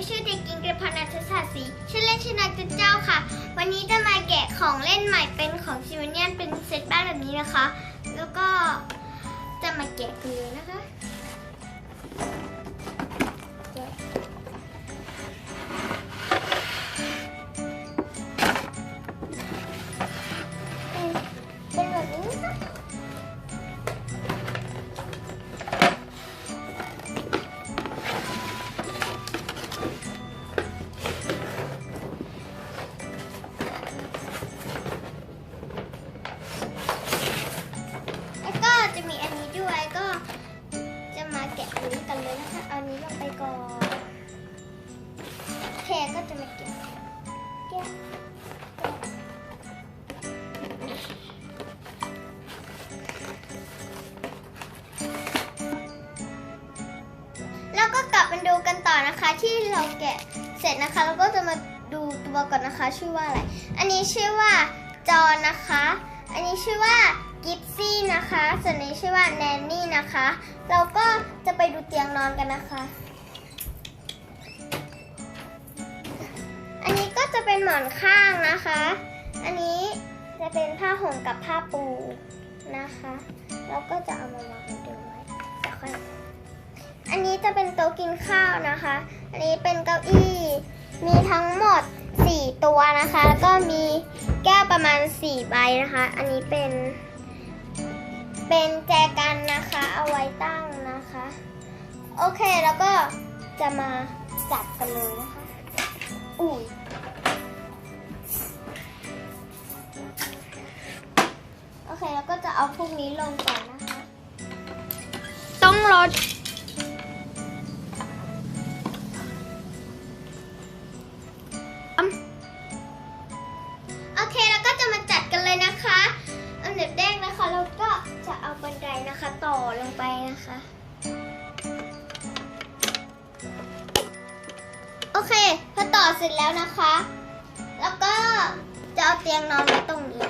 มชื่อเด็กหญิงกรพนัทศาสีชื่อเล่นชื่อนักเจ้าค่ะ วันนี้จะมาแกะของเล่นใหม่เป็นของชิวเนียนเป็นเซตบ้านแบบนี้นะคะ แล้วก็จะมาแกะกันเลยนะคะ กันต่อนะคะที่เราแกะเสร็จนะคะแล้วก็จะมาดูตัวก่อนนะคะ ชื่อว่าอะไร อันนี้ชื่อว่าจอนนะคะ อันนี้ชื่อว่ากิฟซี่นะคะ ส่วนนี้ชื่อว่าแนนนี่นะคะ เราก็จะไปดูเตียงนอนกันนะคะ อันนี้ก็จะเป็นหมอนข้างนะคะ อันนี้จะเป็นผ้าห่มกับผ้าปูนะคะเราก็จะเอามาวางเดิมไว้เดียวค่อย อันนี้จะเป็นโต๊ะกินข้าวนะคะ อันนี้เป็นเก้าอี้ มีทั้งหมด 4 ตัวนะคะ แล้วก็มีแก้วประมาณ 4 ใบนะคะ อันนี้เป็น เป็นแจกันนะคะ เอาไว้ตั้งนะคะ โอเค แล้วก็จะมาจัดกันเลยนะคะ อุ้ยโอเค แล้วก็จะเอาพวกนี้ลงก่อนนะคะ ต้องรด จะเอาบันไดนะคะต่อลงไปนะคะ โอเค พอต่อเสร็จแล้วนะคะ แล้วก็จะเอาเตียงนอนไว้ตรงนี้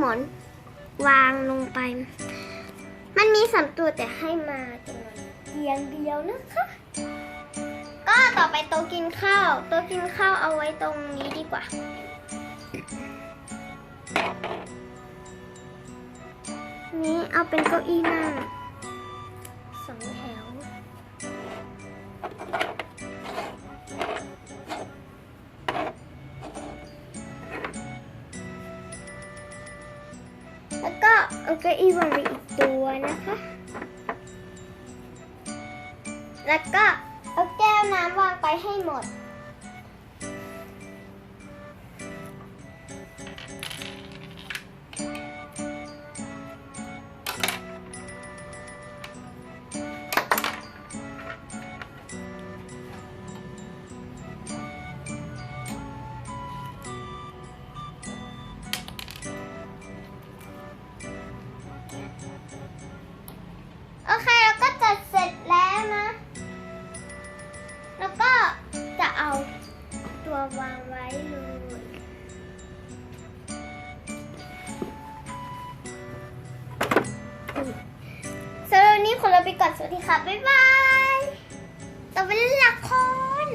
หมอนวางลงไป มันมีสามตัวแต่ให้มาจำนวนเพียงเดียวนะคะ ก็ต่อไปโต๊ะกินข้าวโต๊ะกินข้าวเอาไว้ตรงนี้ดีกว่านี้เอาเป็นเก้าอี้นั่งสองแถว แล้วก็เอาเก้าอี้วางไปอีกตัวนะคะ แล้วก็เอาแก้วน้ำวางไปให้หมด วางไว้เลยสำหรับวันนี้ขอลาไปก่อนสวัสดีค่ะ บ๊ายบายต่อไปเล่นละคร